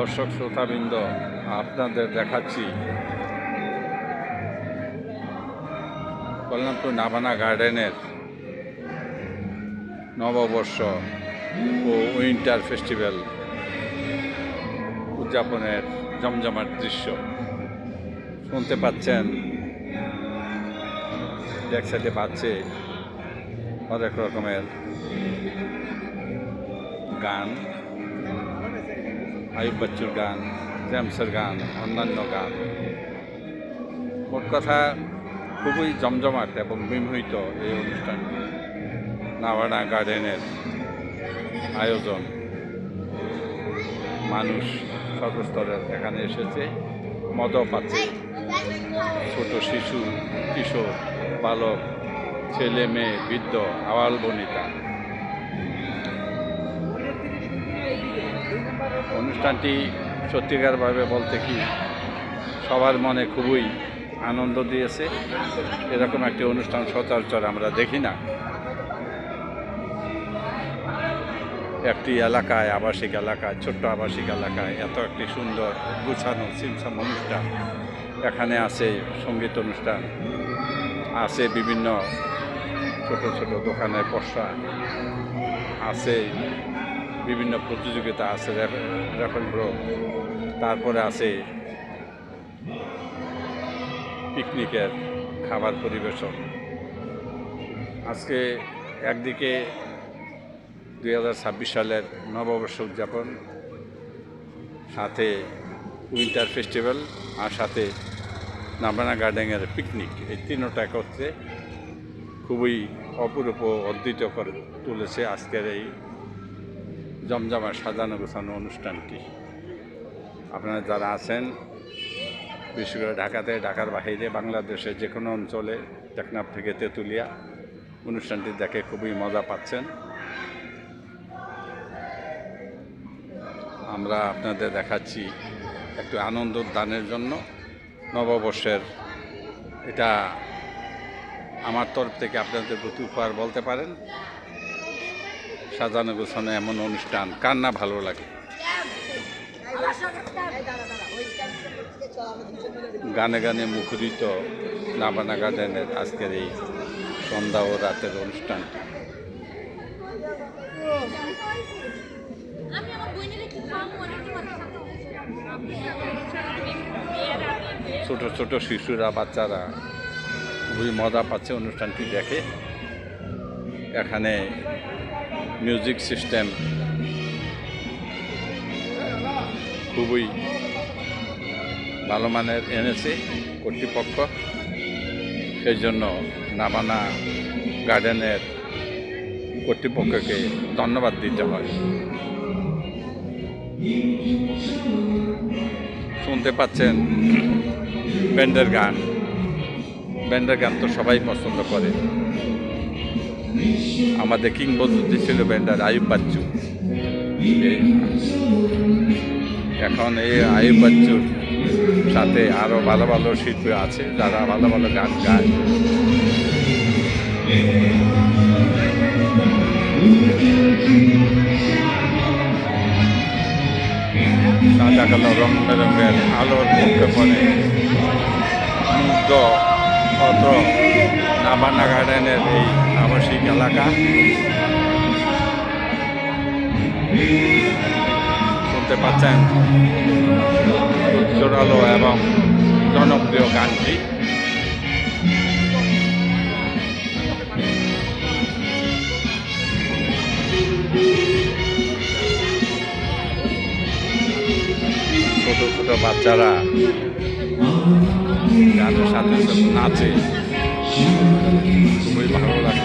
দর্শক শ্রোতাবৃন্দ, আপনাদের দেখাচ্ছি কল্যাণপুর নাভানা গার্ডেনের নববর্ষ ও উইন্টার ফেস্টিভ্যাল উদযাপনের জমজমাট দৃশ্য। শুনতে পাচ্ছেন এক সাইডে বাজছে অনেক রকমের গান। আয়ুব বাচ্চুর গান জেমসের গান, অন্যান্য গান। মোট কথা, খুবই জমজমাট এবং বিমোহিত এই অনুষ্ঠানটি নাভানা গার্ডেনের আয়োজন। মানুষ সর্বস্তরের এখানে এসেছে মজাও পাচ্ছে। ছোট শিশু, কিশোর, বালক, ছেলে, মেয়ে, বৃদ্ধ আওয়াল বনিতা। অনুষ্ঠানটি সত্যিকারভাবে বলতে কি সবার মনে খুবই আনন্দ দিয়েছে। এরকম একটি অনুষ্ঠান সচরাচর আমরা দেখি না। একটি এলাকায় আবাসিক এলাকায়, ছোট্ট আবাসিক এলাকায় এত একটি সুন্দর গুছানো, সিমসাম অনুষ্ঠান। এখানে আছে সংগীত অনুষ্ঠান, আছে বিভিন্ন ছোট ছোট দোকানের পশা আছে বিভিন্ন প্রতিযোগিতা আছে রেফেল ব্রো তারপরে আছে পিকনিকের খাবার পরিবেশন। আজকে একদিকে দুই হাজার ছাব্বিশ সালের নববর্ষ উদযাপন, সাথে উইন্টার ফেস্টিভ্যাল আর সাথে নামরানা গার্ডেনের পিকনিক। এই তিনটা একত্রে খুবই অপরূপ অদ্বিত করে তুলেছে আজকের এই জমজমা সাজানো গোছানো অনুষ্ঠানটি আপনারা যারা আছেন, বিশেষ করে ঢাকাতে, ঢাকার বাহিরে বাংলাদেশের যে কোনো অঞ্চলে, টেকনাফ থেকে তেঁতুলিয়া, অনুষ্ঠানটি দেখে খুবই মজা পাচ্ছেন। আমরা আপনাদের দেখাচ্ছি একটু আনন্দ দানের জন্য। নববর্ষের এটা আমার তরফ থেকে আপনাদের প্রতি উপহার বলতে পারেন। সাজানো গোছানো এমন অনুষ্ঠান কার না ভালো লাগে? গানে গানে মুখরিত নাবানা গার্ডেনের আজকের এই সন্ধ্যা ও রাতের অনুষ্ঠানটি। ছোট ছোট শিশুরা বাচ্চারা খুবই মজা পাচ্ছে অনুষ্ঠানটি দেখে। এখানে মিউজিক সিস্টেম খুবই ভালো মানের এনেছে কর্তৃপক্ষ। সেই জন্য নাবানা গার্ডেনের কর্তৃপক্ষকে ধন্যবাদ দিতে হয়। শুনতে পাচ্ছেন ব্যান্ডের গান। ব্যান্ডের গান তো সবাই পছন্দ করে। আমাদের কিংবদন্তি ছিল ব্যান্ডার আয়ুব বাচ্চু। এখন এই আয়ুব বাচ্চুর সাথে আরও ভালো ভালো শিল্পী আছে, যারা ভালো ভালো গান গায়। সাদা কালো রং বেরঙের আলোর প্রক্ষেপণে মুগ্ধ। অত্র নাবানা গার্ডেনের এই আবাসিক এলাকা। শুনতে পাচ্ছেন? জোরালো এবং জনপ্রিয় গানটি। ছোট ছোট বাচ্চারা গানের সাথে সাথে নাচে। খুবই ভালো লাগে।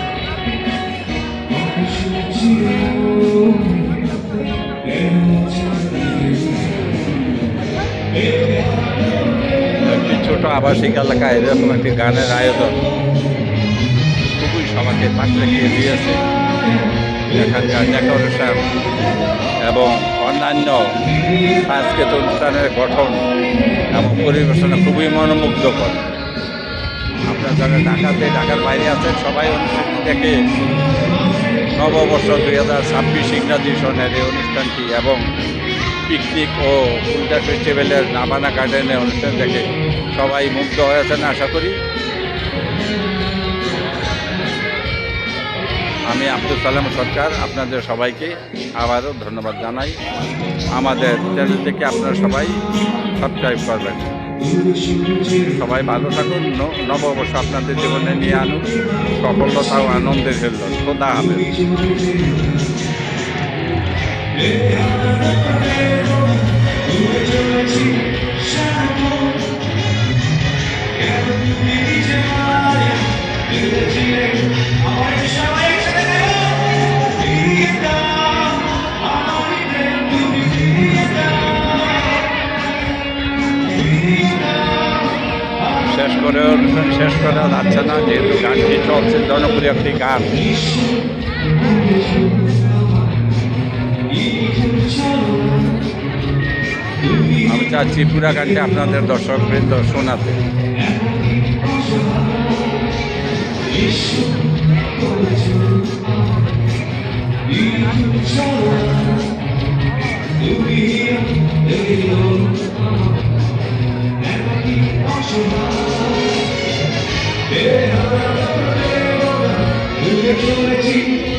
একটি ছোট আবাসিক এলাকায় এরকম একটি গানের আয়োজন। খুবই সবাইকে পাক লেগিয়ে দিয়েছে। এখানকার ডেকোরেশন এবং অন্যান্য সাংস্কৃতিক অনুষ্ঠানের গঠন এবং পরিবেশনা খুবই মনোমুগ্ধকর। আপনারা যারা ঢাকাতে, ঢাকার বাইরে আছেন, সবাই অনুষ্ঠান দেখে নববর্ষ দুই হাজার ছাব্বিশ ইংরাজি সনের এই অনুষ্ঠানটি এবং পিকনিক ও উল্টা ফেস্টিভ্যালের নাবানা গার্ডেনের অনুষ্ঠান দেখে সবাই মুগ্ধ হয়েছেন, আশা করি। আমি আব্দুল সালাম সরকার, আপনাদের সবাইকে আবারও ধন্যবাদ জানাই। আমাদের চ্যানেল থেকে আপনারা সবাই সাবস্ক্রাইব করবেন। সবাই ভালো থাকুন নববর্ষ আপনাদের জীবনে নিয়ে আনুন সফলতা ও আনন্দের জন্য খোদা হাফেজ। শেষ করে অনুষ্ঠান শেষ করা যাচ্ছে না, যেহেতু গানটি চলছে, জনপ্রিয় একটি গান। আমি চাচ্ছি পুরা গানটি আপনাদের দর্শক বৃন্দ শোনাতে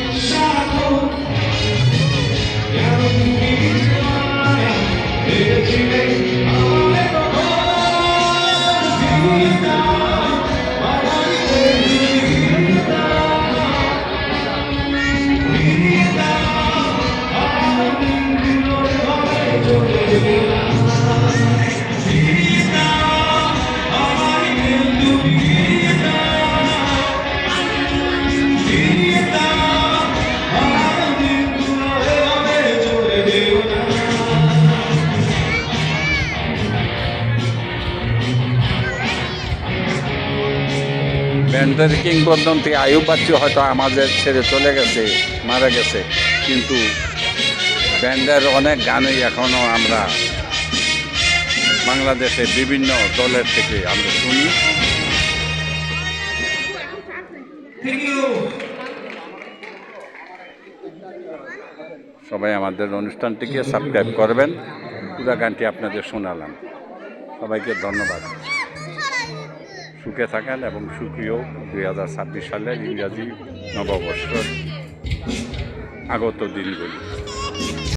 ব্যান্ডের কিংবদন্তি আয়ু বাচ্চু হয়তো আমাদের ছেড়ে চলে গেছে মারা গেছে। কিন্তু ব্যান্ডের অনেক গানই এখনও আমরা বাংলাদেশে বিভিন্ন দলের থেকে আমরা শুনি। সবাই আমাদের অনুষ্ঠানটিকে সাবস্ক্রাইব করবেন। পুরো গানটি আপনাদের শোনালাম। সবাইকে ধন্যবাদ। সুখে থাকেন এবং সুখীয় দুই হাজার ছাব্বিশ সালের ইংরাজি নববর্ষ আগত দিনগুলি।